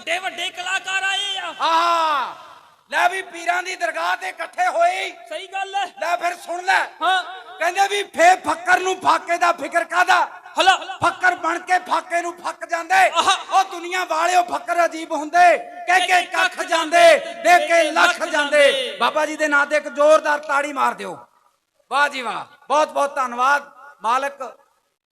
ਵੱਡੇ ਵੱਡੇ ਕਲਾਕਾਰ ਆਏ ਆ। ਆ ਲੈ ਵੀ ਪੀਰਾਂ ਦੀ ਦਰਗਾਹ ਤੇ ਇਕੱਠੇ ਹੋਏ ਸਹੀ ਗੱਲ ਹੈ। ਲੈ ਫਿਰ ਸੁਣ ਲੈ। ਹਾਂ। ਕਹਿੰਦੇ ਵੀ ਫੇ ਫੱਕਰ ਨੂੰ ਫਾਕੇ ਦਾ ਫਿਕਰ ਕਾਦਾ ਹਲਾ। ਫੱਕਰ ਬਣ ਕੇ ਫਾਕੇ ਨੂੰ ਫੱਕ ਜਾਂਦੇ। ਆਹਾ। ਉਹ ਦੁਨੀਆ ਵਾਲਿਓ ਫੱਕਰ ਅਜੀਬ ਹੁੰਦੇ। ਕਹਿ ਕੇ ਕੱਖ ਜਾਂਦੇ। ਦੇਖ ਕੇ ਲੱਖ ਜਾਂਦੇ। ਬਾਬਾ ਜੀ ਦੇ ਨਾਂ ਤੇ ਇੱਕ ਜ਼ੋਰਦਾਰ ਤਾੜੀ ਮਾਰ ਦਿਓ। ਵਾਹ ਜੀ ਵਾਹ। ਬਹੁਤ ਬਹੁਤ ਧੰਨਵਾਦ। ਮਾਲਕ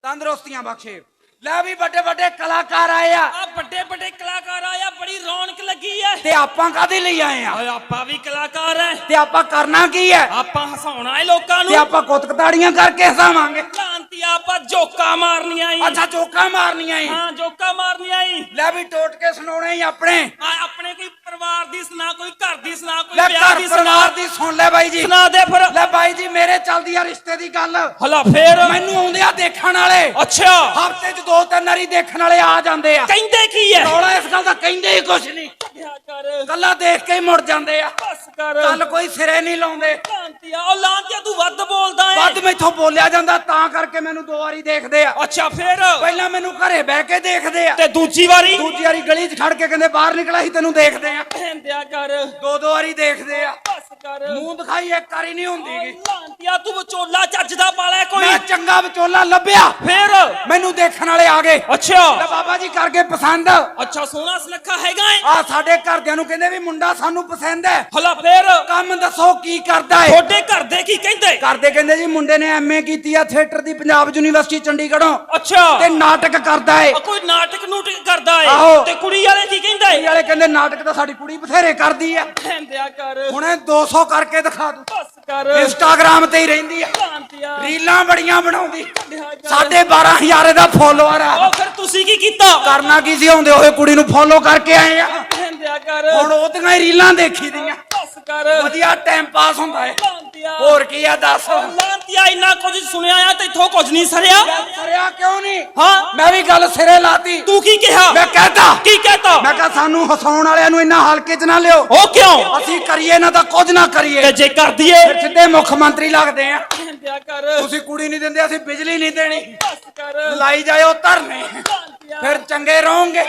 ਤੰਦਰੁਸਤੀਆਂ ਬਖਸ਼ੇ। ਲੈ ਵੀ ਵੱਡੇ ਵੱਡੇ ਕਲਾਕਾਰ ਆਏ ਆ। ਆ ਵੱਡੇ ਵੱਡੇ ਕਲਾਕਾਰ ਆਏ ਆ ਬੜੀ ਰੌਣਕ ਲੱਗੀ ਐ। ਤੇ ਆਪਾਂ ਕਾਦੇ ਲਈ ਆਏ ਆ? ਓਏ ਆਪਾਂ ਵੀ ਕਲਾਕਾਰ ਐ। ਤੇ ਆਪਾਂ ਕਰਨਾ ਕੀ ਹੈ ਆਪਾਂ ਹਸਾਉਣਾ ਏ ਲੋਕਾਂ ਤੇ ਨੂੰ ਆਪਾਂ ਕੁੱਤਕ ਤਾੜੀਆਂ ਕਰਕੇ ਹਸਾਵਾਂਗੇ। ਸ਼ਾਂਤੀ ਆਪਾਂ ਜੋਕਾਂ ਮਾਰਨੀਆਂ ਈ। ਅੱਛਾ ਚੋਕਾ ਮਾਰਨੀਆਂ ਈ। ਹਾਂ ਜੋਕਾਂ ਮਾਰਨੀਆਂ ਈ। ਲੈ ਵੀ ਟੋਟ ਕੇ ਸੁਣਾਉਣੇ ਹੀ ਆਪਣੇ। ਆ ਆਪਣੇ ਕੋਈ ਪਰਿਵਾਰ ਦੀ ਸੁਣਾ ਕੋਈ ਘਰ ਦੀ ਸੁਣਾ ਕੋਈ ਲੈ ਵਿਆਹ ਘਰ ਦੀ ਪਰਿਵਾਰ ਸੁਣਾ ਦੀ ਸੁਣ ਲੈ ਬਾਈ ਜੀ। ਸੁਣਾ ਦੇ ਫਿਰ। ਲੈ ਬਾਈ ਜੀ ਆ ਰਿਸ਼ਤੇ ਦੀ ਗੱਲ। ਹਲਾ ਫੇਰ। ਮੈਨੂੰ ਆਉਂਦੇ ਆ ਦੇਖਣ ਵਾਲੇ। ਅੱਛਾ। ਹਫ਼ਤੇ 'ਚ ਦੋ ਤਿੰਨ ਵਾਰੀ ਦੇਖਣ ਵਾਲੇ ਆ ਜਾਂਦੇ ਆ। ਕਹਿੰਦੇ ਕੀ ਐ? ਰੌਲਾ ਇਸ ਗੱਲ ਦਾ ਕਹਿੰਦੇ ਹੀ ਕੁਛ ਨਹੀਂ। ਕੱਲਾ ਦੇਖ ਕੇ ਹੀ ਮੁੜ ਜਾਂਦੇ ਆ। ਬਸ ਕਰ। ਗੱਲ ਕੋਈ ਸਿਰੇ ਨਹੀਂ ਲਾਉਂਦੇ। ਸ਼ਾਂਤੀ ਆ। ਉਹ ਲਾਂਤਿਆ ਤੂੰ ਵੱਧ ਬੋਲਦਾ ਏ ਵੱਧ ਮੈਥੋਂ ਬੋਲਿਆ ਜਾਂਦਾ ਤਾਂ ਕਰਕੇ ਮੈਨੂੰ ਦੋ ਵਾਰੀ ਦੇਖਦੇ ਆ। ਅੱਛਾ ਫੇਰ? ਪਹਿਲਾਂ ਮੈਨੂੰ ਘਰੇ ਬਹਿ ਕੇ ਦੇਖਦੇ ਆ। ਤੇ ਦੂਜੀ ਵਾਰੀ? ਦੂਜੀ ਵਾਰੀ ਗਲੀ 'ਚ ਖੜ ਕੇ ਕਹਿੰਦੇ ਬਾਹਰ ਨਿਕਲਾ ਸੀ ਤੈਨੂੰ ਦੇਖਦੇ ਆ। ਕਹਿੰਦਿਆ ਕਰ। ਦੋ ਦੋ ਵਾਰੀ ਦੇਖਦੇ ਆ। ਕਰ। ਮੂੰਹ ਦਿਖਾਈ ਇੱਕ ਵਾਰੀ ਨਹੀਂ ਹੁੰਦੀ ਗੀ। ਲਾਂਤਿਆ ਤੂੰ ਵਿਚੋਲਾ ਚੱਜ ਦਾ ਪਾਲਿਆ ਕੋਈ। ਮੈਂ ਚੰਗਾ ਵਿਚੋਲਾ ਲੱਭਿਆ। ਫੇਰ? ਮੈਨੂੰ ਦੇਖਣ ਵਾਲੇ ਆ ਗਏ। ਅੱਛਾ। ਲੈ ਬਾਬਾ ਜੀ ਕਰਕੇ ਪਸੰਦ। ਅੱਛਾ ਸੋਹਣਾ ਸੁਨੱਖਾ ਹੈਗਾ ਏ। ਆ ਸਾਡੇ ਘਰਦਿਆਂ ਨੂੰ ਕਹਿੰਦੇ ਵੀ ਮੁੰਡਾ ਸਾਨੂੰ ਪਸੰਦ ਹੈ। ਹਲਾ ਫੇਰ? ਕੰਮ ਦੱਸੋ ਕੀ ਕਰਦਾ ਏ। ਤੁਹਾਡੇ ਘਰ ਦੇ ਕੀ ਕਹਿੰਦੇ? ਕਰਦੇ ਕਹਿੰਦੇ ਜੀ ਮੁੰਡੇ ਨੇ ਐਮਏ ਕੀਤੀ ਆ ਥੀਏਟਰ ਦੀ ਪੰਜਾਬ ਯੂਨੀਵਰਸਿਟੀ ਚੰਡੀਗੜ੍ਹੋਂ। ਅੱਛਾ। ਤੇ ਨਾਟਕ ਕਰਦਾ ਏ। ਆ ਕੋਈ ਨਾਟਕ ਨੂਟਕ ਕਰਦਾ ਆਹੋ। ਏ ਤੇ ਕੁੜੀ ਵਾਲੇ ਕੀ ਕਹਿੰਦੇ? ਕੁੜੀ ਵਾਲੇ ਕਹਿੰਦੇ ਨਾਟਕ ਤਾਂ ਸਾਡੀ ਕੁੜੀ ਬਥੇਰੇ ਕਰਦੀ ਆ। ਕਹਿੰਦਿਆ ਕਰ। ਹੁਣੇ 200 ਕਰਕੇ ਦਿਖਾ ਦੂ। ਬਸ ਕਰ। ਇੰਸਟਾਗ੍ਰਾਮ ਤੇ ਹੀ ਰਹਿੰਦੀ ਆ। ਰੀਲਾਂ ਬੜੀਆਂ ਬਣਾਉਂਦੀ। ਸਾਡੇ 12000 ਦਾ ਫੋਲੋਅਰ ਆ। ਉਹ ਫਿਰ ਤੁਸੀਂ ਕੀ ਕੀਤਾ? ਕਰਨਾ ਕੀ ਸੀ? ਹੁੰਦੇ ਹੋਏ ਕੁੜੀ ਨੂੰ ਫੋਲੋ ਕਰਕੇ ਆਏ ਆ। ਕਹਿੰਦਿਆ ਕਰ। ਹੁਣ ਉਹਦੀਆਂ ਹੀ ਰੀਲਾਂ ਦੇਖੀ ਦੀਆਂ। ਬਸ ਕਰ। ਵਧੀਆ ਟਾਈਮ ਪਾਸ ਹੁੰਦਾ ਏ। ਲਾਂਤਿਆ। ਹੋਰ ਕੀ ਆ ਦੱਸ। ਲਾਂਤਿਆ ਇੰਨਾ ਕੁਝ ਸੁਣਿਆ ਆ ਤੇ ਇੱਥੋਂ ਕੁਝ ਨਹੀਂ ਸਰਿਆ। ਸਰਿਆ ਕਿਉਂ ਨਹੀਂ? ਹਾਂ। ਮੈਂ ਵੀ ਗੱਲ ਸਿਰੇ ਲਾਤੀ। ਤੂੰ ਕੀ ਕਿਹਾ? ਮੈਂ ਕਹਤਾ। ਕੀ ਕਹਤਾ? ਮੈਂ ਕਹਾ ਸਾਨੂੰ ਹਸਾਉਣ ਵਾਲਿਆਂ ਨੂੰ ਇੰਨਾ ਹਲਕੇ 'ਚ ਨਾ ਲਿਓ। ਉਹ ਕਿਉਂ? ਅਸੀਂ ਕਰੀਏ ਨਾ ਤਾਂ ਕੁਝ ਨਾ ਕਰੀਏ। ਤੇ ਜੇ ਕਰ ਦਈਏ। ਫਿਰ ਸਿੱਧੇ ਮੁੱਖ ਮੰਤਰੀ ਲੱਗਦੇ ਆ। ਕਰ। ਤੁਸੀਂ ਕੁੜੀ ਨਹੀਂ ਦਿੰਦੇ ਅਸੀਂ ਬਿਜਲੀ ਨਹੀਂ ਦੇਣੀ। ਬਸ ਕਰ। ਲਾਈ ਜਾਇਓ ਧਰਨੇ। ਫਿਰ ਚੰਗੇ ਰਹੋਗੇ।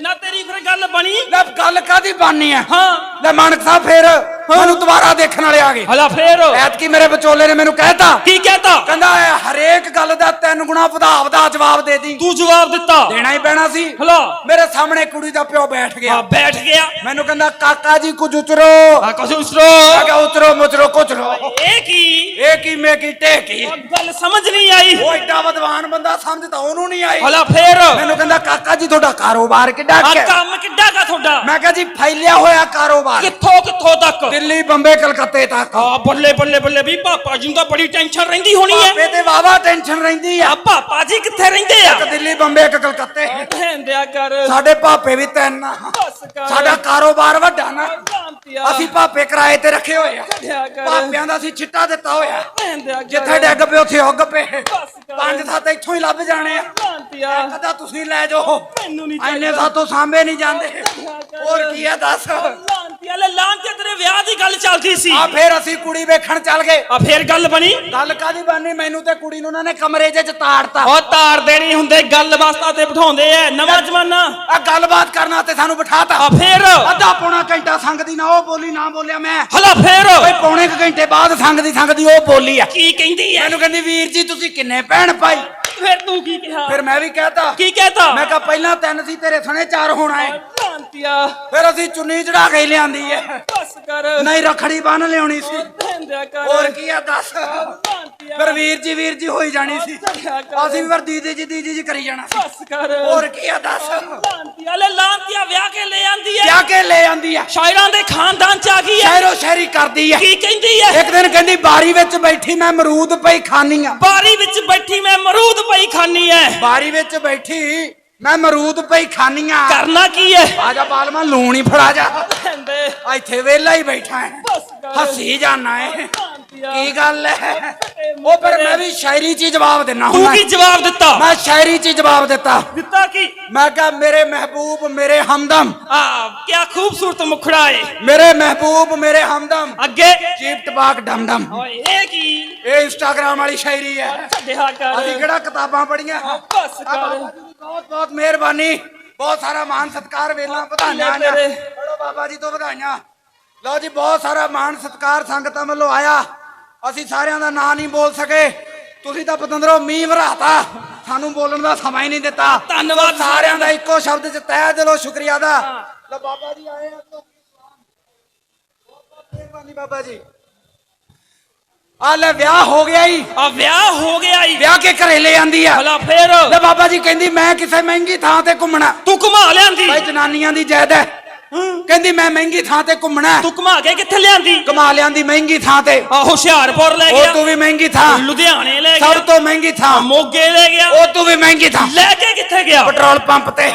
ਨਾ ਤੇਰੀ ਫਿਰ ਗੱਲ ਬਣੀ। ਲੈ ਗੱਲ ਕਾਦੀ ਬਾਨੀ ਆ ਹਾਂ। ਲੈ ਮਾਨਕ ਸਾਹਿਬ ਫਿਰ ਮੈਨੂੰ ਦੁਬਾਰਾ ਦੇਖਣ ਵਾਲੇ ਆ ਗਏ। ਹਲਾ ਫੇਰ। ਐਤਕੀ ਮੇਰੇ ਵਿਚੋਲੇ ਨੇ ਮੈਨੂੰ ਕਹਿਤਾ। ਕੀ ਕਹਤਾ? ਕਹਿੰਦਾ ਇਹ ਹਰੇਕ ਗੱਲ ਦਾ ਤਿੰਨ ਗੁਣਾ ਵਧਾ ਵਧਾ ਜਵਾਬ ਦੇ ਦੀ। ਤੂੰ ਜਵਾਬ ਦਿੱਤਾ। ਦੇਣਾ ਹੀ ਪੈਣਾ ਸੀ। ਹਲਾ। ਮੇਰੇ ਸਾਹਮਣੇ ਕੁੜੀ ਦਾ ਪਿਓ ਬੈਠ ਗਿਆ। ਬੈਠ ਗਿਆ। ਮੈਨੂੰ ਕਹਿੰਦਾ ਕਾਕਾ ਜੀ ਕੁਝ ਉਤਰੋ ਆ ਕੁਛ ਉਸਰੋ ਮੈਂ ਕਿਹਾ ਉਤਰੋ ਮੁਤਰੋ ਕੁਚਰੋ ਇਹ ਕੀ? ਇਹ ਕੀ ਮੇ ਕੀ ਟੇਕੀ ਗੱਲ ਸਮਝ ਨਹੀਂ ਆਈ। ਉਹ ਐਡਾ ਵਿਦਵਾਨ ਬੰਦਾ ਸਮਝਦਾ ਉਹਨੂੰ ਨਹੀਂ ਆਈ। ਹਲਾ ਫੇਰ। ਮੈਨੂੰ ਕਹਿੰਦਾ ਕਾਕਾ ਜੀ ਤੁਹਾਡਾ ਕਾਰੋਬਾਰ ਕਿੱਡਾ ਹੈ ਕੰਮ ਕਿੱਡਾ ਕਾ ਤੁਹਾਡਾ? ਮੈਂ ਕਿਹਾ ਜੀ ਫੈਲਿਆ ਹੋਇਆ ਕਾਰੋਬਾਰ। ਕਿੱਥੋਂ ਕਿੱਥੋਂ ਤੱਕ? ਦਿੱਲੀ ਬੰਬੇ ਕਲਕੱਤੇ ਤੱਕ। ਆ ਬੱਲੇ ਬੱਲੇ ਬੱਲੇ ਵੀ ਪਾਪਾ ਜੀ ਨੂੰ ਤਾਂ ਬੜੀ ਟੈਨਸ਼ਨ ਰਹਿੰਦੀ ਹੋਣੀ ਹੈ। ਤੇ ਵਾਵਾ ਟੈਨਸ਼ਨ ਰਹਿੰਦੀ ਆ। ਆ ਪਾਪਾ ਜੀ ਕਿੱਥੇ ਰਹਿੰਦੇ ਆ? ਦਿੱਲੀ ਬੰਬੇ ਇੱਕ ਕਲਕੱਤੇ। ਕਹਿੰਦਿਆ ਕਰ। ਸਾਡੇ ਭਾਪੇ ਵੀ ਤਿੰਨ ਆ। ਬਸ ਕਰ। ਸਾਡਾ ਕਾਰੋਬਾਰ ਵੱਡਾ ਨਾ। ਸ਼ਾਂਤੀਆ ਅਸੀਂ ਭਾਪੇ ਕਿਰਾਏ ਤੇ ਰੱਖੇ ਹੋਏ ਆ। ਕਰ। ਭਾਪਿਆਂ ਦਾ ਅਸੀਂ ਚਿੱਟਾ ਦਿੱਤਾ ਹੋਇਆ। ਕਰ। ਜਿੱਥੇ ਡੱਗ ਪਏ ਉੱਥੇ ਉੱਗ ਪਏ। ਪੰਜ ਸੱਤ ਇੱਥੋਂ ਹੀ ਲੱਭ ਜਾਣੇ ਆ। ਸ਼ਾਂਤੀਆ ਕਦਾ ਤੁਸੀਂ ਲੈ ਜਾਓ। ਮੈਨੂੰ ਨਹੀਂ ਐਨੇ ਸਾਤੋਂ ਸਾਂਭੇ ਨਹੀਂ ਜਾਂਦੇ। ਹੋਰ ਕੀ ਆ ਦੱਸ। ਲਾਂਤੀਆ ਲੈ ਲਾਂਤੀਆ ਤੇਰੇ ਵਿਆਹ ਦੀ ਗੱਲ ਚੱਲਦੀ ਸੀ। ਆ ਫੇਰ ਅਸੀਂ ਕੁੜੀ ਵੇਖਣ ਚੱਲ ਗਏ। ਆ ਫੇਰ ਗੱਲ ਬਣੀ? ਗੱਲ ਕਾਦੀ ਬਾਨੀ ਮੈਨੂੰ ਤੇ ਕੁੜੀ ਨੂੰ ਉਹਨਾਂ ਨੇ ਕਮਰੇ 'ਚ ਤਾੜਤਾ। ਉਹ ਤਾਰ ਦੇਣੀ ਹੁੰਦੇ ਗੱਲ ਵਾਸਤਾ ਤੇ ਬਿਠਾਉਂਦੇ ਐ। ਨਵਾਂ ਜ਼ਮਾਨਾ। ਆ ਗੱਲਬਾਤ ਕਰਨਾ ਤੇ ਸਾਨੂੰ ਬਿਠਾਤਾ। ਆ ਫੇਰ? ਅੱਧਾ ਪੌਣਾ ਘੰਟਾ ਸੰਗਦੀ ਨਾ ਉਹ ਬੋਲੀ ਨਾ ਬੋਲਿਆ ਮੈਂ। ਹਲਾ ਫੇਰ? ਓਏ ਪੌਣੇ ਘੰਟੇ ਬਾਅਦ ਸੰਗਦੀ ਸੰਗਦੀ ਉਹ ਬੋਲੀ ਆ। ਕੀ ਕਹਿੰਦੀ ਐ? ਮੈਨੂੰ ਕਹਿੰਦੀ ਵੀਰ ਜੀ ਤੁਸੀਂ ਕਿੰਨੇ ਭੈਣ ਭਾਈ? ਫੇਰ ਤੂੰ ਕੀ ਕਿਹਾ? ਫਿਰ ਮੈਂ ਵੀ ਕਹਤਾ। ਕੀ ਕਹਤਾ? ਮੈਂ ਕਿਹਾ ਪਹਿਲਾਂ ਤਿੰਨ ਸੀ ਤੇਰੇ ਸਣੇ ਚਾਰ ਹੋਣਾ ਏ ਲਾਂਤੀਆ ਫਿਰ ਅਸੀਂ ਚੁੰਨੀ ਚੜਾ ਕੇ ਹੀ ਲਿਆਂਦੀ ਏ ਬਸ ਕਰ। ਨਹੀਂ ਰਖੜੀ ਬੰਨ ਲਿਆਉਣੀ ਸੀ। ਧੰਦਿਆ ਕਰ। ਹੋਰ ਕੀ ਆ ਦੱਸ। ਲਾਂਤੀਆ ਫਿਰ ਵੀਰ ਜੀ ਵੀਰ ਜੀ ਹੋਈ ਜਾਣੀ ਸੀ। ਅਸੀਂ ਵੀ ਫਿਰ ਦੀਦੀ ਜੀ ਦੀਦੀ ਜੀ ਕਰੀ ਜਾਣਾ ਸੀ। ਬਸ ਕਰ। ਹੋਰ ਕੀ ਆ ਦੱਸ। ਲਾਂਤੀਆ ਲੈ ਲਾਂਤੀਆ ਵਿਆਹ ਕੇ ਲੈ ਆਂਦੀ ਐ। ਕਿਆ ਕੇ ਲੈ ਆਂਦੀ ਆ ਸ਼ਾਇਰਾਂ ਦੇ ਖਾਨਦਾਨ ਸ਼ਹਿਰੋ ਕਰਦੀ ਆ। ਕੀ ਕਹਿੰਦੀ ਐ ਇੱਕ ਦਿਨ ਕਹਿੰਦੀ ਬਾਰੀ ਵਿੱਚ ਬੈਠੀ ਮੈਂ ਅਮਰੂਦ ਪਈ ਖਾਨੀ ਆ। ਬਾਰੀ ਵਿੱਚ ਬੈਠੀ ਮੈਂ ਮਰੂਦ ਪਈ ਖਾਨੀ ਐ ਬਾਰੀ ਵਿੱਚ ਬੈਠੀ ਮੈਂ ਅਮਰੂਦ ਪਈ ਖਾਨੀ ਆ। ਕਰਨਾ ਕੀ ਐ ਆ ਜਾ ਬਾਲਮਾ ਲੂਣ ਹੀ ਫੜਾ ਜਾ। ਕਹਿੰਦੇ ਆ ਇੱਥੇ ਵੇਲਾ ਹੀ ਬੈਠਾ ਹੈ। ਬਸ ਕਰ। ਹੱਸੀ ਜਾਣਾ ਹੈ ਕੀ ਗੱਲ ਹੈ? ਉਹ ਫਿਰ ਮੈਂ ਵੀ ਸ਼ਾਇਰੀ ਚ ਹੀ ਜਵਾਬ ਦੇਣਾ ਤੂੰ ਹੁੰਦਾ। ਕੀ ਜਵਾਬ ਦਿੱਤਾ? ਮੈਂ ਸ਼ਾਇਰੀ ਚ ਹੀ ਜਵਾਬ ਦਿੱਤਾ। ਦਿੱਤਾ ਕੀ? ਮੈਂ ਕਿਹਾ ਮੇਰੇ ਮਹਿਬੂਬ ਮੇਰੇ ਹਮਦਮ। ਆ ਕੀ ਖੂਬਸੂਰਤ ਮੁਖੜਾ ਏ। ਮੇਰੇ ਮਹਿਬੂਬ ਮੇਰੇ ਹਮਦਮ। ਅੱਗੇ? ਜੀਪ ਟਪਾਕ ਡਮ ਡਮ ਓਏ ਇਹ ਕੀ? ਇਹ ਇੰਸਟਾਗ੍ਰਾਮ ਵਾਲੀ ਸ਼ਾਇਰੀ ਹੈ। ਛੱਡਿਆ ਕਰ। ਅਸੀਂ ਕਿਹੜਾ ਕਿਤਾਬਾਂ ਪੜ੍ਹੀਆਂ? ਬਸ ਕਰ। ਬਹੁਤ ਬਹੁਤ ਮਿਹਰਬਾਨੀ। ਬਹੁਤ ਸਾਰਾ ਮਾਨ ਸਤਕਾਰ ਵੇਲਾ ਵਧਾਈਆਂ ਆਈਆਂ। ਤੇਰੇ। ਚਲੋ ਬਾਬਾ ਜੀ ਤੋਂ ਵਧਾਈਆਂ। ਲਓ ਜੀ ਬਹੁਤ ਸਾਰਾ ਮਾਨ ਸਤਕਾਰ ਸੰਗਤਾਂ ਵੱਲੋਂ ਆਇਆ। ਅਸੀਂ ਸਾਰਿਆਂ ਦਾ ਨਾਂ ਨਹੀਂ ਬੋਲ ਸਕੇ। ਤੁਸੀਂ ਤਾਂ ਪਤੰਦਰੋ ਮੀਂਹ ਵਰਾਤਾ। ਸਾਨੂੰ ਬੋਲਣ ਦਾ ਸਮਾਂ ਹੀ ਨਹੀਂ ਦਿੱਤਾ। ਧੰਨਵਾਦ ਸਾਰਿਆਂ ਦਾ ਇੱਕੋ ਸ਼ਬਦ ਚ ਤਹਿ ਦਿਲੋਂ ਸ਼ੁਕਰੀਆ ਦਾ ਲਓ ਬਾਬਾ ਜੀ ਆਏ ਆ। ਤੋਂ ਮਿਹਰਬਾਨੀ ਬਾਬਾ ਜੀ। ਆ ਲੈ ਵਿਆਹ ਹੋ ਗਿਆ ਹੀ ਆ ਵਿਆਹ ਹੋ ਗਿਆ ਈ। ਵਿਆਹ ਕੇ ਘਰੇ ਲੈ ਆਂਦੀ ਆ। ਭਲਾ ਫੇਰ। ਲੈ ਬਾਬਾ ਜੀ ਕਹਿੰਦੀ ਮੈਂ ਕਿਸੇ ਮਹਿੰਗੀ ਥਾਂ ਤੇ ਘੁੰਮਣਾ। ਤੂੰ ਘੁਮਾ ਲਿਆਂਦੀ। ਭਾਈ ਜਨਾਨੀਆਂ ਦੀ ਜਾਇਦ ਹੈ ਕਹਿੰਦੀ ਮੈਂ ਮਹਿੰਗੀ ਥਾਂ ਤੇ ਘੁੰਮਣਾ ਹੈ। ਤੂੰ ਘੁਮਾ ਕੇ ਕਿੱਥੇ ਲਿਆਂਦੀ? ਕਮਾ ਲਿਆਂਦੀ ਮਹਿੰਗੀ ਥਾਂ ਤੇ। ਆ ਹੁਸ਼ਿਆਰਪੁਰ ਲੈ ਉਹ ਗਿਆ। ਤੂੰ ਵੀ ਮਹਿੰਗੀ ਥਾਂ। ਲੁਧਿਆਣੇ ਲੈ ਸਭ ਗਿਆ ਤੋਂ ਮਹਿੰਗੀ ਥਾਂ। ਮੋਗੇ ਲੈ ਗਿਆ। ਉਹ ਤੂੰ ਵੀ ਮਹਿੰਗੀ ਥਾਂ। ਲੈ ਕੇ ਕਿੱਥੇ ਗਿਆ? ਪੈਟਰੋਲ ਪੰਪ ਤੇ।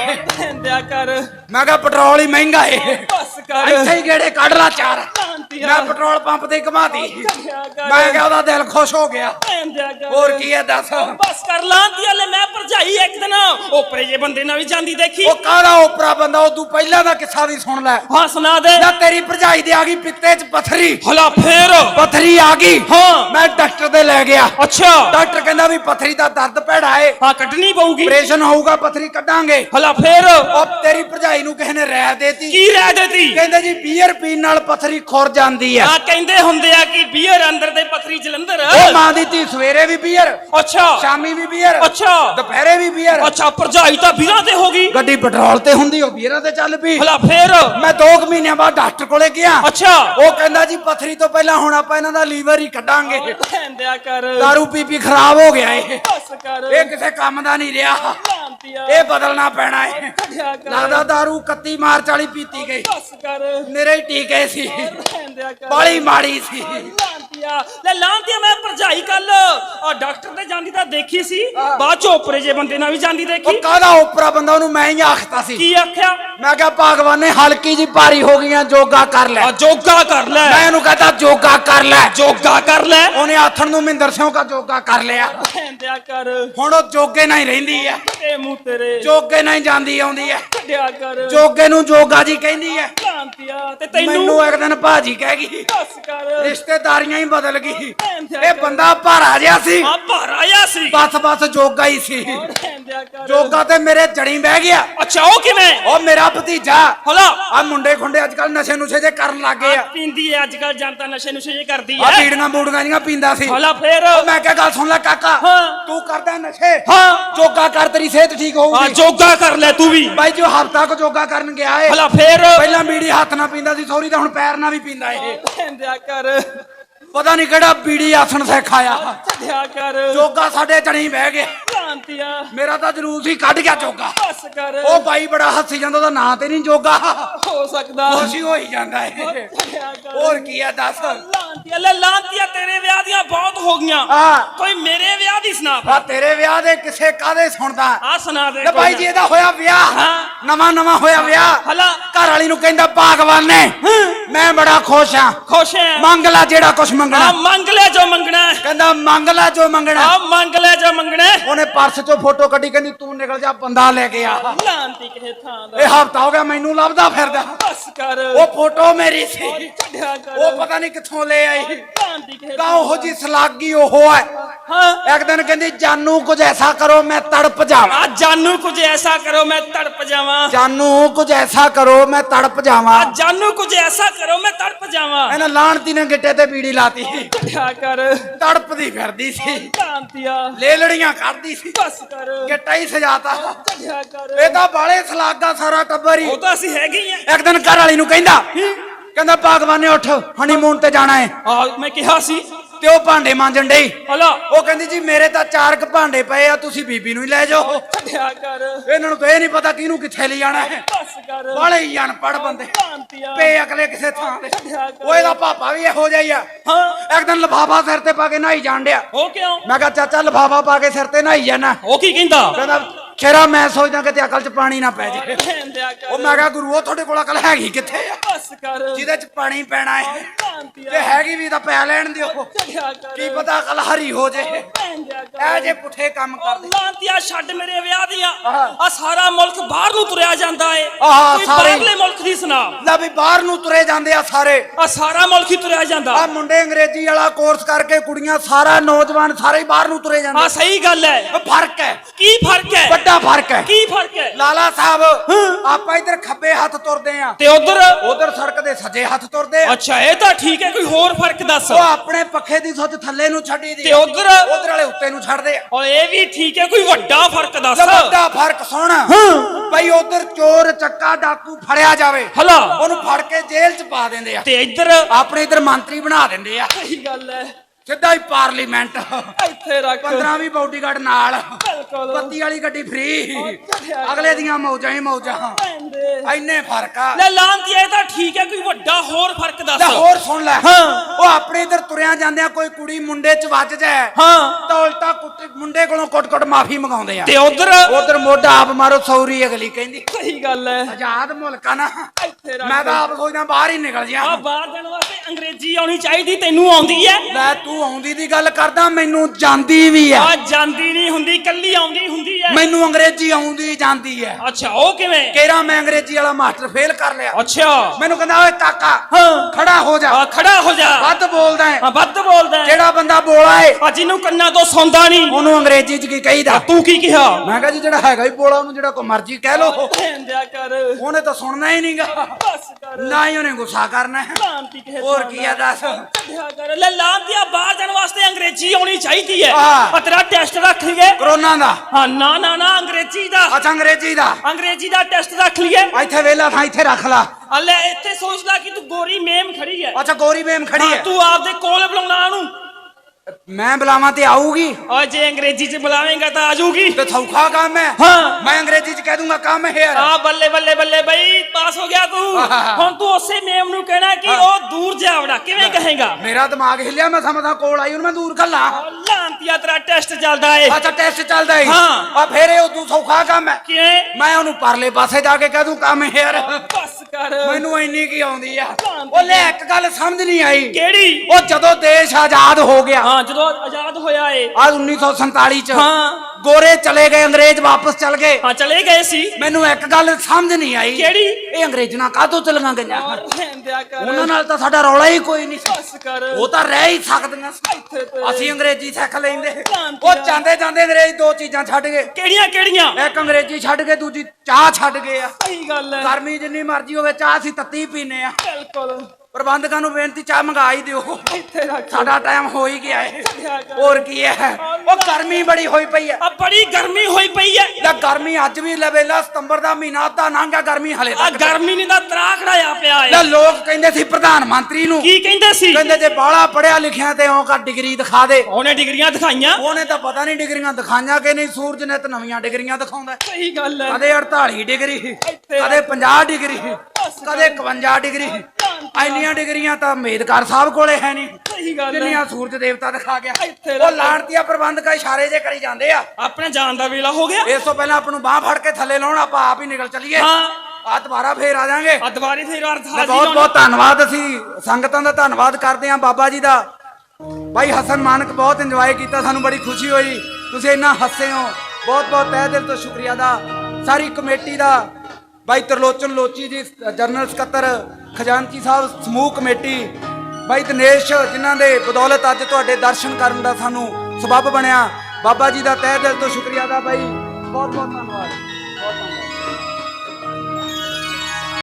ਦਿਆ ਕਰ। ਮੈਂ ਕਿਹਾ ਪੈਟਰੋਲ ਹੀ ਮਹਿੰਗਾ ਏ। ਬਸ ਕਰ। ਇੱਥੇ ਹੀ ਗੇੜੇ ਕੱਢ ਲਾ ਚਾਰ। ਮੈਂ ਪੈਟਰੋਲ ਪੰਪ ਤੇ ਘਮਾਤੀ। ਦਿਆ ਕਰ। ਮੈਂ ਕਿਹਾ ਉਹਦਾ ਦਿਲ ਖੁਸ਼ ਹੋ ਗਿਆ। ਦਿਆ ਕਰ ਹੋਰ ਕੀ ਹੈ ਦੱਸ? ਬਸ ਕਰ ਲਾਂਦੀ ਹਲੇ ਮੈਂ ਭਰਜਾਈ ਇੱਕ ਦਿਨ। ਓਪਰੇ ਜੇ ਬੰਦੇ ਨਾਲ ਵੀ ਜਾਂਦੀ ਦੇਖੀ। ਉਹ ਕਾਹਦਾ ਓਪਰਾ ਬੰਦਾ? ਉਹ ਤੂੰ ਪਹਿਲਾਂ ਦਾ ਕਿੱਸਾ ਵੀ ਸੁਣ ਲੈ। ਹਾਂ ਸੁਣਾ ਦੇ। ਨਾ ਤੇਰੀ ਭਰਜਾਈ ਦੇ ਆ ਗਈ ਪਿੱਤੇ 'ਚ ਪੱਥਰੀ। ਹਲਾ ਫੇਰ। ਪੱਥਰੀ ਆ ਗਈ। ਹਾਂ। ਮੈਂ ਡਾਕਟਰ ਦੇ ਲੈ ਗਿਆ। ਅੱਛਾ। ਡਾਕਟਰ ਕਹਿੰਦਾ ਵੀ ਪੱਥਰੀ ਦਾ ਦਰਦ ਭੈੜਾ ਏ। ਹਾਂ ਕੱਢਣੀ ਪਊਗੀ। ਆਪਰੇਸ਼ਨ ਹੋਊਗਾ ਪੱਥਰੀ ਕੱਢਾਂਗੇ। ਹਲਾ ਫੇਰ। ਉਹ ਤੇਰੀ ਭਰਜਾਈ ਨੂੰ ਕਿਸੇ ਨੇ ਰਹਿ ਦੇਤੀ। ਕੀ ਰਹਿ ਦੇਤੀ? ਕਹਿੰਦੇ ਜੀ ਬੀਅਰ ਪੀਣ ਨਾਲ ਪੱਥਰੀ ਖੁਰ ਜਾਂਦੀ ਆ। ਆ ਕਹਿੰਦੇ ਹੁੰਦੇ ਆ ਕਿ ਬੀਅਰ ਅੰਦਰ ਤੇ ਪਥਰੀ ਜਲੰਧਰ। ਉਹ ਮਾਂ ਦੀ ਧੀ ਸਵੇਰੇ ਵੀ ਬੀਅਰ ਅੱਛਾ। ਸ਼ਾਮੀ ਵੀ ਬੀਅਰ ਅੱਛਾ। ਦੁਪਹਿਰੇ ਵੀ ਬੀਅਰ ਅੱਛਾ ਭਰਜਾਈ ਤਾਂ ਵੀਰਾਂ ਤੇ ਹੋ ਗਈ। ਗੱਡੀ ਪੈਟਰੋਲ ਤੇ ਹੁੰਦੀ ਉਹ ਬੀਅਰਾਂ ਤੇ ਚੱਲ ਪਈ। ਹਲਾ ਫੇਰ। ਮੈਂ 2 ਮਹੀਨਿਆਂ ਬਾਅਦ ਡਾਕਟਰ ਕੋਲੇ ਗਿਆ। ਅੱਛਾ। ਉਹ ਕਹਿੰਦਾ ਜੀ ਪੱਥਰੀ ਤੋਂ ਪਹਿਲਾਂ ਹੁਣ ਆਪਾਂ ਇਹਨਾਂ ਦਾ ਲੀਵਰ ਹੀ ਕੱਢਾਂਗੇ। ਦਿਆ ਕਰ। ਦਾਰੂ ਪੀ ਪੀ ਖਰਾਬ ਹੋ ਗਿਆ ਇਹ। ਬਸ ਕਰ। ਇਹ ਕਿਸੇ ਕੰਮ ਦਾ ਨਹੀਂ ਰਿਹਾ। ਇਹ ਬਦਲਣਾ ਪੈਣਾ ਹੈ ਦਿਆ ਕਰ। ਲੱਗਦਾ ਦਾਰੂ 31 ਮਾਰਚ ਵਾਲੀ ਪੀਤੀ ਗਈ। ਬਸ ਕਰ। ਮੇਰੇ ਹੀ ਟੀਕੇ ਸੀ। ਕਰ। ਬਾਲੀ ਮਾੜੀ ਸੀ। ਲਾਂਤੀਆ। ਲੈ ਲਾਂਤੀਆ ਮੈਂ ਭਰਜਾਈ ਕੱਲ ਆ ਡਾਕਟਰ ਤੇ ਜਾਂਦੀ ਤਾਂ ਦੇਖੀ ਸੀ ਬਾਅਦ ਚ ਓਪਰੇ ਜੇ ਬੰਦੇ ਨਾਲ ਵੀ ਜਾਂਦੀ ਉਹ ਦੇਖੀ ਕਾਹਦਾ ਉਪਰਾ ਬੰਦਾ ਉਹਨੂੰ ਮੈਂ ਹੀ ਆਖਤਾ ਸੀ। ਕੀ ਆਖਿਆ? ਮੈਂ ਕਿਹਾ ਭਗਵਾਨ ਨੇ ਹਲਕੀ ਜੀ ਭਾਰੀ ਹੋ ਗਈਆਂ ਜੋਗਾ ਕਰ ਲੈ। ਆ ਜੋਗਾ ਕਰ ਲੈ। ਮੈਂ ਇਹਨੂੰ ਕਹਤਾ ਜੋਗਾ ਕਰ ਲੈ। ਜੋਗਾ ਕਰ ਲੈ। ਉਹਨੇ ਆਥਣ ਨੂੰ ਮਿੰਦਰ ਸਿੰਘ ਦਾ ਜੋਗਾ ਕਰ ਲਿਆ। ਦਿਆ ਕਰ। ਹੁਣ ਉਹ ਜੋਗੇ ਨਾਲ ਹੀ ਰਹਿੰਦੀ ਹੈ ਤੇ ਮੂੰਹ ਤੇਰੇ। ਜੋਗੇ ਨਾਲ ਹੀ ਜਾਂਦੀ ਆਉਂਦੀ ਹੈ ਦਿਆ ਕਰ। ਜੋਗੇ ਨੂੰ ਜੋਗਾ ਜੀ ਕਹਿੰਦੀ ਲਾਂਤੀਆ ਤੇ ਤੈਨੂੰ? ਮੈਨੂੰ ਇੱਕ ਦਿਨ ਭਾਜੀ ਕਹਿ ਗਈ। ਕਰ। ਰਿਸ਼ਤੇਦਾਰੀਆਂ ਹੀ ਬਦਲ ਗਈ। ਇਹ ਬੰਦਾ ਭਾਰਾ ਜਿਹਾ ਸੀ। ਆ ਭਾਰ ਆਇਆ ਸੀ। ਬਸ ਬਸ ਜੋਗਾ ਹੀ ਸੀ। ਜੋਗਾ ਤੇ ਮੇਰੇ ਜੜੀ ਬਹਿ ਗਿਆ। ਅੱਛਾ ਉਹ ਕਿਵੇਂ? ਉਹ ਮੇਰਾ ਭਤੀਜਾ। ਹਲਾ। ਆ ਮੁੰਡੇ ਖੁੰਡੇ ਅੱਜ ਕੱਲ ਨਸ਼ੇ ਨੁਸ਼ੇ ਜੇ ਕਰਨ ਲੱਗੇ ਆ। ਪੀਂਦੀ ਐ ਅੱਜ ਕੱਲ ਜਨਤਾ ਨਸ਼ੇ ਨੁਸ਼ੇ ਜੇ ਕਰਦੀ ਆ ਐ। ਪੀੜੀਆਂ ਬੂੜੀਆਂ ਜੀਆਂ ਪੀਂਦਾ ਸੀ। ਹਲਾ ਫੇਰ। ਮੈਂ ਕਿਹਾ ਗੱਲ ਸੁਣ ਲੈ ਕਾਕਾ। ਹਾਂ। ਤੂੰ ਕਰਦਾ ਨਸ਼ੇ। ਹਾਂ। ਜੋਗਾ ਕਰ ਤੇਰੀ ਸਿਹਤ ਠੀਕ ਆ ਹੋਊਗੀ ਜੋਗਾ ਕਰ ਲੈ ਤੂੰ ਵੀ। ਬਾਈ ਜੋ ਹਫਤਾ ਕੋ ਜੋਗਾ ਕਰਨ ਗਿਆ ਏ। ਹਲਾ ਫੇਰ। ਪਹਿਲਾਂ ਬੀੜੀ ਹੱਥ ਨਾਲ ਪੀਂਦਾ ਸੀ ਸੌਰੀ ਤਾਂ ਹੁਣ ਪੈਰ ਨਾਲ ਵੀ ਪੀਂਦਾ ਇਹ ਕਰ। ਪਤਾ ਨਹੀਂ ਕਿਹੜਾ ਬੀੜੀ ਆਸਣ ਸਿਖਾਇਆ ਦਿਆ ਕਰ। ਜੋਗਾ ਸਾਡੇ ਜਣੀ ਬਹਿ ਗਿਆ। ਸ਼ਾਂਤੀਆ ਮੇਰਾ ਤਾਂ ਜਲੂਸ ਹੀ ਕੱਢ ਗਿਆ ਜੋਗਾ। ਬਸ ਕਰ। ਉਹ ਬਾਈ ਬੜਾ ਹੱਸੀ ਜਾਂਦਾ ਉਹਦਾ ਨਾਂ ਤੇ ਨਹੀਂ ਜੋਗਾ। ਹੋ ਸਕਦਾ। ਖੁਸ਼ੀ ਹੋਈ ਜਾਂਦਾ ਏ ਹੋਰ ਕੀ ਆ ਦੱਸ। ਲਾਂਤੀਆ ਲੈ ਲਾਂਤੀਆ ਤੇਰੇ ਵਿਆਹ ਦੀਆਂ ਬਹੁਤ ਹੋ ਗਈਆਂ। ਹਾਂ ਕੋਈ ਮੇਰੇ ਵਿਆਹ ਦੀ ਸੁਣਾ ਆ ਤੇਰੇ ਵਿਆਹ ਦੇ ਕਿਸੇ ਕਾਦੇ ਸੁਣਦਾ? ਆ ਸੁਣਾ ਦੇ ਲੈ ਬਾਈ ਜੀ ਇਹਦਾ ਹੋਇਆ ਵਿਆਹ। ਨਵਾਂ ਨਵਾਂ ਹੋਇਆ ਵਿਆਹ। ਹਲਾ। ਘਰ ਵਾਲੀ ਨੂੰ ਕਹਿੰਦਾ ਭਾਗਵਾਨ ਨੇ ਮੈਂ ਬੜਾ ਖੁਸ਼ ਆ ਖੁਸ਼ ਐ ਮੰਗ ਲੈ ਜਿਹੜਾ ਕੁਛ ਆ ਮੰਗਣਾ ਮੰਗ ਲੈ ਜੋ ਮੰਗਣਾ ਹੈ। ਕਹਿੰਦਾ ਮੰਗ ਲੈ ਜੋ ਮੰਗਣਾ ਆ ਮੰਗ ਲੈ ਜੋ ਮੰਗਣਾ ਹੈ। ਉਹਨੇ ਪਰਸ ਚੋਂ ਫੋਟੋ ਕੱਢੀ ਕਹਿੰਦੀ ਤੂੰ ਨਿਕਲ ਜਾ ਬੰਦਾ ਲੈ ਕੇ ਆ। ਲਾਂਤੀ ਕਿਸੇ ਥਾਂ ਦਾ। ਇਹ ਹਫਤਾ ਹੋ ਗਿਆ ਮੈਨੂੰ ਲੱਭਦਾ ਫਿਰਦਾ। ਬਸ ਕਰ। ਉਹ ਫੋਟੋ ਮੇਰੀ ਸੀ। ਛੱਡਿਆ ਕਰ। ਉਹ ਪਤਾ ਨਹੀਂ ਕਿੱਥੋਂ ਲੈ ਆਈ। ਲਾਂਤੀ ਕਿਸੇ ਕਾ ਉਹੋ ਜੀ ਸਲਾਗੀ ਉਹ ਹੈ। ਹਾਂ। ਇੱਕ ਦਿਨ ਕਹਿੰਦੀ ਜਾਨੂ ਕੁਝ ਐਸਾ ਕਰੋ ਮੈਂ ਤੜਪ ਜਾਵਾਂ। ਆ ਜਾਨੂ ਕੁਝ ਐਸਾ ਕਰੋ ਮੈਂ ਤੜਪ ਜਾਵਾਂ। ਜਾਨੂ ਕੁਝ ਐਸਾ ਕਰੋ ਮੈਂ ਤੜਪ ਜਾਵਾਂ। ਆ ਜਾਨੂ ਕੁਝ ਐਸਾ ਕਰੋ ਮੈਂ ਤੜਪ ਜਾਵਾਂ। ਇਹਨਾਂ ਲਾਣਤੀ ਨੇ ਗਿੱਟੇ ਤੇ ਬੀੜੀ ਲਾਤੀ। ਛੱਡਿਆ ਕਰ? ਤੜਪਦੀ ਫਿਰਦੀ ਸੀ। ਲਾਂਤੀਆ ਲੈ ਲੜੀਆਂ ਕਰਦੀ ਸੀ। ਬਸ ਕਰ। ਗਿੱਟਾ ਹੀ ਸਜਾਤਾ। ਛੱਡਿਆ ਕਰ। ਇਹ ਤਾਂ ਬਾਲੇ ਸਲਾਗਾ ਸਾਰਾ ਟੱਬਰ ਹੀ। ਉਹ ਤਾਂ ਅਸੀਂ ਹੈਗੇ ਹੀ ਆ। ਇੱਕ ਦਿਨ ਘਰ ਵਾਲੀ ਨੂੰ ਕਹਿੰਦਾ ਕਹਿੰਦਾ ਭਗਵਾਨ ਨੇ ਉੱਠ ਹਨੀਮੂਨ ਤੇ ਜਾਣਾ ਹੈ ਆ ਮੈਂ ਕਿਹਾ ਸੀ ਤੇ ਉਹ ਭਾਂਡੇ ਮਾਂਜਣ ਡਈ? ਹਲਾ। ਉਹ ਕਹਿੰਦੀ ਜੀ ਮੇਰੇ ਤਾਂ ਚਾਰ ਕ ਭਾਂਡੇ ਪਏ ਆ ਤੁਸੀਂ ਬੀਬੀ ਨੂੰ ਹੀ ਲੈ ਜਾਓ। ਛੱਡਿਆ ਕਰ। ਇਹਨਾਂ ਨੂੰ ਤਾਂ ਇਹ ਨਹੀਂ ਪਤਾ ਕਿਹਨੂੰ ਕਿੱਥੇ ਲੈ ਜਾਣਾ ਹੈ। ਬਸ ਕਰ। ਬਾਲੇ ਹੀ ਅਨਪੜ ਬੰਦੇ। ਪੇ ਅਗਲੇ ਕਿਸੇ ਥਾਂ ਤੇ। ਉਹ ਇਹਦਾ ਪਾਪਾ ਵੀ ਇਹੋ ਜਿਹਾ ਹੀ ਆ। ਹਾਂ। ਇੱਕ ਦਿਨ ਲਫਾਫਾ ਸਿਰ ਤੇ ਪਾ ਕੇ ਨਹਾਈ ਜਾਣ ਡਿਆ। ਉਹ ਕਿਉਂ? ਮੈਂ ਕਿਹਾ ਚਾਚਾ ਲਫਾਫਾ ਪਾ ਕੇ ਸਿਰ ਤੇ ਨਹਾਈ ਜਾਣਾ ਉਹ ਕੀ ਕਹਿੰਦਾ? ਕਹਿੰਦਾ ਸ਼ੇਰਾ ਮੈਂ ਸੋਚਦਾ ਕਿ ਤੇ ਅਕਲ 'ਚ ਪਾਣੀ ਨਾ ਪੈ ਕਰ। ਉਹ ਮੈਂ ਕਿਹਾ ਗੁਰੂ ਉਹ ਤੁਹਾਡੇ ਕੋਲ ਅਕਲ ਹੈਗੀ ਕਿੱਥੇ ਆ? ਬਸ ਕਰ। ਜਿਹਦੇ 'ਚ ਪਾਣੀ ਪੈਣਾ ਹੈ। ਤੇ ਹੈਗੀ ਵੀ ਤਾਂ ਪੈ ਲੈਣ ਦਿਓ। ਕਰ। ਕੀ ਪਤਾ ਅਕਲ ਹਰੀ ਹੋ ਜੇ। ਕਰ ਇਹ ਜੇ ਪੁੱਠੇ ਕੰਮ ਕਰਦੇ। ਲਾਂਤੀਆ ਛੱਡ ਮੇਰੇ ਵਿਆਹ ਦੀਆਂ। ਆਹ। ਆ ਸਾਰਾ ਮੁਲਕ ਬਾਹਰ ਨੂੰ ਤੁਰਿਆ ਜਾਂਦਾ ਏ। ਆਹ, ਕੋਈ ਸਾਰੇ- ਮੁਲਕ ਦੀ ਸੁਣਾ। ਲੈ ਵੀ ਬਾਹਰ ਨੂੰ ਤੁਰੇ ਜਾਂਦੇ ਆ ਸਾਰੇ। ਆ ਸਾਰਾ ਮੁਲਕ ਹੀ ਤੁਰਿਆ ਜਾਂਦਾ। ਆ ਮੁੰਡੇ ਅੰਗਰੇਜ਼ੀ ਵਾਲਾ ਕੋਰਸ ਕਰਕੇ ਕੁੜੀਆਂ ਸਾਰਾ ਨੌਜਵਾਨ ਸਾਰੇ ਹੀ ਬਾਹਰ ਨੂੰ ਤੁਰੇ ਆ ਜਾਂਦੇ ਸਹੀ ਗੱਲ ਹੈ। ਆ ਫ਼ਰਕ ਹੈ। ਕੀ ਫ਼ਰਕ ਹੈ? ਵੱਡਾ ਫ਼ਰਕ ਹੈ? ਕੀ ਫ਼ਰਕ ਹੈ? ਲਾਲਾ ਸਾਹਿਬ ਆਪਾਂ ਇਧਰ ਖੱਬੇ ਹੱਥ ਤੁਰਦੇ ਆ ਤੇ ਉਧਰ? ਉਧਰ ਸੜਕ ਦੇ ਸੱਜੇ ਹੱਥ ਤੁਰਦੇ ਆ ਅੱਛਾ ਇਹ ਤਾਂ ਠੀਕ ਹੈ ਕੋਈ ਹੋਰ ਫ਼ਰਕ ਦੱਸ। ਉਹ ਆਪਣੇ ਪੱਖੇ ਦੀ ਸੁੱਚ ਥੱਲੇ ਨੂੰ ਛੱਡੀ ਦੀ ਤੇ ਉਧਰ? ਉਧਰ ਵਾਲੇ ਉੱਤੇ ਨੂੰ ਛੱਡਦੇ ਆ ਔਰ ਇਹ ਵੀ ਠੀਕ ਹੈ ਕੋਈ ਵੱਡਾ ਫ਼ਰਕ ਦੱਸ। ਵੱਡਾ ਫ਼ਰਕ ਸੁਣ ਬਈ ਉਧਰ ਚੋਰ ਚੱਕਾ ਡਾਕੂ ਫੜਿਆ ਜਾਵੇ ਹਲਾ। ਉਹਨੂੰ ਫੜ ਕੇ ਜੇਲ੍ਹ 'ਚ ਪਾ ਦਿੰਦੇ ਆ। ਤੇ ਇੱਧਰ? ਆਪਣੇ ਇਧਰ ਮੰਤਰੀ ਬਣਾ ਦਿੰਦੇ ਆ। ਸਹੀ ਗੱਲ ਹੈ। ਸਿੱਧਾ ਹੀ ਪਾਰਲੀਮੈਂਟ। ਇੱਥੇ ਰੱਖ। 15 ਵੀ ਬਾਡੀਗਾਰਡ ਨਾਲ। ਬਿਲਕੁਲ। ਬੱਤੀ ਵਾਲੀ ਗੱਡੀ ਫ੍ਰੀ ਅਗਲੇ ਦੀਆਂ ਮੌਜਾਂ ਹੀ ਮੌਜਾਂ। ਇੰਨੇ ਫ਼ਰਕ ਆ। ਲੈ ਲਾਂਤੀ ਇਹ ਤਾਂ ਠੀਕ ਹੈ ਕੋਈ ਵੱਡਾ ਹੋਰ ਫ਼ਰਕ ਦੱਸ। ਲੈ ਹੋਰ ਸੁਣ ਲੈ। ਹਾਂ। ਉਹ ਆਪਣੇ ਇਧਰ ਤੁਰਿਆ ਜਾਂਦੇ ਆ ਕੋਈ ਕੁੜੀ ਮੁੰਡੇ 'ਚ ਵੱਜ ਜਾਏ। ਹਾਂ। ਤਾਂ ਉਲਟਾ ਕੁੱਤੇ ਮੁੰਡੇ ਕੋਲੋਂ ਕੁੱਟ-ਕੁੱਟ ਮਾਫੀ ਮੰਗਾਉਂਦੇ ਆ। ਤੇ ਉਧਰ? ਉਧਰ ਮੋਢਾ ਆਪ ਮਾਰੋ ਸੌਰੀ ਅਗਲੀ ਕਹਿੰਦੀ। ਸਹੀ ਗੱਲ ਹੈ। ਆਜ਼ਾਦ ਮੁਲਕ ਆ ਨਾ। ਮੈਂ ਤਾਂ ਆਪ ਸੋਚਦਾ ਬਾਹਰ ਹੀ ਨਿਕਲ ਆ ਜਿਆ ਬਾਹਰ ਜਾਣ ਵਾਸਤੇ ਅੰਗਰੇਜ਼ੀ ਆਉਣੀ ਚਾਹੀਦੀ ਤੈਨੂੰ ਆਉਂਦੀ ਹੈ। ਲੈ ਤੂੰ ਆਉਂਦੀ ਦੀ ਗੱਲ ਕਰਦਾ, ਮੈਨੂੰ ਜਾਂਦੀ ਵੀ ਆ। ਆ ਜਾਂਦੀ ਨਹੀਂ ਹੁੰਦੀ ਕੱਲੀ ਆਉਂਦੀ ਹੁੰਦੀ ਹੈ। ਮੈਨੂੰ ਅੰਗਰੇਜ਼ੀ ਆਉਂਦੀ ਜਾਂਦੀ ਹੈ। ਅੱਛਾ ਉਹ ਕਿਵੇਂ? ਕੇਰਾ ਮੈਂ ਅੰਗਰੇਜ਼ੀ ਵਾਲਾ ਮਾਸਟਰ ਫੇਲ ਕਰ ਲਿਆ। ਅੱਛਾ। ਮੈਨੂੰ ਕਹਿੰਦਾ ਓਏ ਕਾਕਾ ਹਾਂ। ਖੜਾ ਹੋ ਜਾ। ਆ ਖੜਾ ਹੋ ਜਾ। ਵੱਧ ਬੋਲਦਾ ਹੈ। ਆ ਵੱਧ ਬੋਲਦਾ ਹੈ। ਜਿਹੜਾ ਬੰਦਾ ਬੋਲਾ ਏ ਆ ਜਿਹਨੂੰ ਕੰਨਾਂ ਤੋਂ ਸੌਂਦਾ ਨਹੀਂ। ਉਹਨੂੰ ਅੰਗਰੇਜ਼ੀ 'ਚ ਕੀ ਕਹੀਦਾ? ਤੂੰ ਕੀ ਕਿਹਾ? ਮੈਂ ਕਿਹਾ ਜੀ ਜਿਹੜਾ ਹੈਗਾ ਹੀ ਬੋਲਾ ਉਹਨੂੰ ਜਿਹੜਾ ਕੋ ਮਰਜ਼ੀ ਕਹਿ ਲੋ ਕਰ। ਉਹਨੇ ਤਾਂ ਸੁਣਨਾ ਹੀ ਨਹੀਂਗਾ ਬਸ ਕਰ। ਨਾ ਹੀ ਉਹਨੇ ਗੁੱਸਾ ਕਰਨਾ ਹੈ। ਲਾਂਤੀ ਕਿਸੇ ਹੋਰ ਕੀ ਆ ਦੱਸ। ਕੱਢਿਆ ਕਰ। ਲੈ ਲਾਂਤੀਆ ਬਾਹਰ ਜਾਣ ਵਾਸਤੇ ਅੰਗਰੇਜ਼ੀ ਆਉਣੀ ਚਾਹੀਦੀ ਹੈ। ਹਾਂ। ਆ ਤੇਰਾ ਟੈਸਟ ਰੱਖ ਲਈਏ। ਕਰੋਨਾ ਦਾ। ਹਾਂ ਨਾ ਨਾ ਨਾ ਅੰਗਰੇਜ਼ੀ ਦਾ। ਅੱਛਾ ਅੰਗਰੇਜ਼ੀ ਦਾ। ਅੰਗਰੇਜ਼ੀ ਦਾ ਟੈਸਟ ਰੱਖ ਲਈਏ। ਇੱਥੇ ਵੇਲਾ ਥਾਂ ਇੱਥੇ ਰੱਖ ਲਾ। ਆ ਲੈ ਇੱਥੇ ਸੋਚਦਾ ਕਿ ਤੂੰ ਗੋਰੀ ਮੇਮ ਖੜੀ ਹੈ ਅੱਛਾ ਗੋਰੀ ਮੇਮ ਖੜੀ ਹੈ ਤੂੰ ਆਪਦੇ ਕੋਲ ਬੁਲਾਉਣਾ ਉਹਨੂੰ। ਮੈਂ ਬੁਲਾਵਾਂ ਤੇ ਆਊਗੀ? ਔਰ ਜੇ ਅੰਗਰੇਜ਼ੀ ਚ ਬੁਲਾਵੇਂਗਾ ਤਾਂ ਆ ਜਾਊਗੀ। ਤੇ ਸੌਖਾ ਕੰਮ ਹੈ। ਹਾਂ। ਮੈਂ ਅੰਗਰੇਜ਼ੀ 'ਚ ਕਹਿ ਦੂੰਗਾ ਕੰਮ ਹੈ ਯਾਰ। ਆ ਬੱਲੇ ਬੱਲੇ ਬੱਲੇ ਬਈ ਪਾਸ ਹੋ ਗਿਆ ਤੂੰ। ਹੁਣ ਤੂੰ ਉਸੇ ਮੇਮ ਨੂੰ ਕਹਿਣਾ ਕਿ ਉਹ ਦੂਰ ਜਾਵੜਾ ਕਿਵੇਂ ਕਹੇਗਾ? ਮੇਰਾ ਦਿਮਾਗ ਹਿੱਲਿਆ ਮੈਂ ਸਮਝਦਾ ਕੋਲ ਆਈ ਹੁਣ ਮੈਂ ਦੂਰ ਕੱਲਾ। ਲਾਂਤੀਆ ਤੇਰਾ ਟੈਸਟ ਚੱਲਦਾ ਏ। ਅੱਛਾ ਟੈਸਟ ਚੱਲਦਾ ਈ ਹਾਂ। ਆ ਫੇਰ ਇਹ ਉਦੋਂ ਸੌਖਾ ਕੰਮ ਹੈ। ਕਿਵੇਂ? ਮੈਂ ਉਹਨੂੰ ਪਰਲੇ ਪਾਸੇ ਜਾ ਕੇ ਕਹਿ ਦੂੰ ਕੰਮ ਹੈ ਯਾਰ। ਬਸ ਕਰ। ਮੈਨੂੰ ਇੰਨੀ ਕੀ ਆਉਂਦੀ ਆ। ਉਹ ਲੈ ਇੱਕ ਗੱਲ ਸਮਝ ਨਹੀਂ ਆਈ। ਕਿਹੜੀ? ਉਹ ਜਦੋਂ ਦੇਸ਼ ਆਜ਼ਾਦ ਹੋ ਗਿਆ ਹਾਂ ਜਦੋਂ ਆਜ਼ਾਦ ਹੋਇਆ ਏ ਆ 1947 ਚ ਹਾਂ। ਗੋਰੇ ਚਲੇ ਗਏ ਅੰਗਰੇਜ਼ ਵਾਪਸ ਚਲ ਗਏ। ਹਾਂ ਚਲੇ ਗਏ ਸੀ। ਮੈਨੂੰ ਇੱਕ ਗੱਲ ਸਮਝ ਨਹੀਂ ਆਈ। ਕਿਹੜੀ? ਇਹ ਅੰਗਰੇਜ਼ਾਂ ਕਾਹਤੋਂ ਚਲੀਆਂ ਗਈਆਂ? ਉਹਨਾਂ ਨਾਲ ਤਾਂ ਸਾਡਾ ਰੌਲਾ ਹੀ ਕੋਈ ਨਹੀਂ ਸੀ। ਬਸ ਕਰ। ਉਹ ਤਾਂ ਰਹਿ ਹੀ ਸਕਦੀਆਂ ਸੀ। ਇੱਥੇ ਤੇ ਅਸੀਂ ਅੰਗਰੇਜ਼ੀ ਸਿੱਖ ਲੈਂਦੇ। ਉਹ ਜਾਂਦੇ ਜਾਂਦੇ ਅੰਗਰੇਜ਼ ਦੋ ਚੀਜ਼ਾਂ ਛੱਡ ਗਏ। ਕਿਹੜੀਆਂ ਕਿਹੜੀਆਂ? ਇੱਕ ਅੰਗਰੇਜ਼ੀ ਛੱਡ ਕੇ ਦੂਜੀ ਚਾਹ ਛੱਡ ਗਏ ਆ। ਸਹੀ ਗੱਲ ਹੈ। ਗਰਮੀ ਜਿੰਨੀ ਮਰਜ਼ੀ ਹੋਵੇ ਚਾਹ ਅਸੀਂ ਤੱਤੀ ਪੀਨੇ ਆ। ਬਿਲਕੁਲ। ਪ੍ਰਬੰਧਕਾਂ ਨੂੰ ਬੇਨਤੀ ਚਾਹ ਮੰਗਾ ਹੀ ਦਿਓ। ਇੱਥੇ ਰੱਖ। ਸਾਡਾ ਟਾਈਮ ਹੋ ਹੀ ਗਿਆ ਹੈ। ਹੋਰ ਕੀ ਹੈ? ਉਹ ਗਰਮੀ ਬੜੀ ਹੋਈ ਪਈ ਹੈ। ਆ ਬੜੀ ਗਰਮੀ ਹੋਈ ਪਈ ਹੈ। ਲੈ ਗਰਮੀ ਅੱਜ ਵੀ ਲਵੇਲਾ ਸਤੰਬਰ ਦਾ ਮਹੀਨਾ ਅੱਧਾ ਲੰਘ ਗਰਮੀ ਹਲੇ ਆ ਤੱਕ। ਗਰਮੀ ਨੇ ਤਾਂ ਤਰਾ ਖੜਾਇਆ ਪਿਆ ਲੈ ਲੋਕ ਕਹਿੰਦੇ ਸੀ ਪ੍ਰਧਾਨ ਮੰਤਰੀ ਨੂੰ। ਕੀ ਕਹਿੰਦੇ ਸੀ? ਕਹਿੰਦੇ ਜੇ ਬਾਲਾ ਪੜਿਆ ਲਿਖਿਆ ਤੇ ਉਹ ਕਾ ਡਿਗਰੀ ਦਿਖਾ ਦੇ। ਉਹਨੇ ਡਿਗਰੀਆਂ ਦਿਖਾਈਆਂ। ਉਹਨੇ ਤਾਂ ਪਤਾ ਨਹੀਂ ਡਿਗਰੀਆਂ ਦਿਖਾਈਆਂ ਕਿ ਨਹੀਂ। ਸੂਰਜ ਨੇ ਤਾਂ ਨਵੀਆਂ ਡਿਗਰੀਆਂ ਦਿਖਾਉਂਦਾ। ਸਹੀ ਗੱਲ ਹੈ। ਕਦੇ 48 ਡਿਗਰੀ ਕਦੇ 50 ਡਿਗਰੀ ਕਦੇ 51 ਡਿਗਰੀ। ਇੰਨੀਆਂ ਡਿਗਰੀਆਂ ਤਾਂ ਅੰਬੇਦਕਰ ਸਾਹਿਬ ਕੋਲੇ ਹੈ ਨਹੀਂ। ਸਹੀ ਗੱਲ ਹੈ। ਜਿੰਨੀਆਂ ਸੂਰਜ ਦੇਵਤਾ ਦਿਖਾ ਗਿਆ ਇੱਥੇ ਉਹ ਲਾਣਤੀਆ ਪ੍ਰਬੰਧਕ ਇਸ਼ਾਰੇ ਜੇ ਕਰੀ ਜਾਂਦੇ ਆ। ਆਪਣੇ ਜਾਣ ਦਾ ਵੇਲਾ ਹੋ ਗਿਆ। ਇਸ ਤੋਂ ਪਹਿਲਾਂ ਆਪ ਨੂੰ ਬਾਹ ਫੜ ਕੇ ਥੱਲੇ ਲਾਉਣ ਆਪਾਂ ਆਪ ਹੀ ਨਿਕਲ ਚੱਲੀਏ। ਹਾਂ। ਆ ਦੁਬਾਰਾ ਫੇਰ ਆ ਜਾਾਂਗੇ। ਆ ਦੁਬਾਰੇ ਫੇਰ ਅਰਥ ਹਾਜ਼ਰ ਬਹੁਤ ਬਹੁਤ ਧੰਨਵਾਦ ਅਸੀਂ ਸੰਗਤਾਂ ਦਾ ਧੰਨਵਾਦ ਕਰਦੇ ਹਾਂ ਬਾਬਾ ਜੀ ਦਾ। ਭਾਈ ਹਸਨ ਮਾਨਕ ਬਹੁਤ ਇੰਜੋਏ ਕੀਤਾ ਸਾਨੂੰ ਬੜੀ ਖੁਸ਼ੀ ਹੋਈ। ਤੁਸੀਂ ਇੰਨਾ ਹੱਸੇ ਹੋ। ਬਹੁਤ ਬਹੁਤ ਤਹਿ ਦਿਲ ਤੋਂ ਸ਼ੁਕਰੀਆ ਦਾ ਸਾਰੀ ਕਮੇਟੀ ਦਾ ਬਾਈ ਤਰਲੋਚਨ ਲੋਚੀ ਜੀ, ਜਨਰਲ ਸਕੱਤਰ, ਖਜ਼ਾਨਚੀ ਸਾਹਿਬ, ਸਮੂਹ ਕਮੇਟੀ, ਬਾਈ ਤਨੇਸ਼ ਜਿਨ੍ਹਾਂ ਦੇ ਬਦੌਲਤ ਅੱਜ ਤੁਹਾਡੇ ਦਰਸ਼ਨ ਕਰਨ ਦਾ ਸਾਨੂੰ ਸਬੱਬ ਬਣਿਆ। ਬਾਬਾ ਜੀ ਦਾ ਤਹਿ ਦਿਲ ਤੋਂ ਸ਼ੁਕਰੀਆ ਦਾ ਬਾਈ। ਬਹੁਤ ਬਹੁਤ ਧੰਨਵਾਦ। ਬਹੁਤ ਧੰਨਵਾਦ।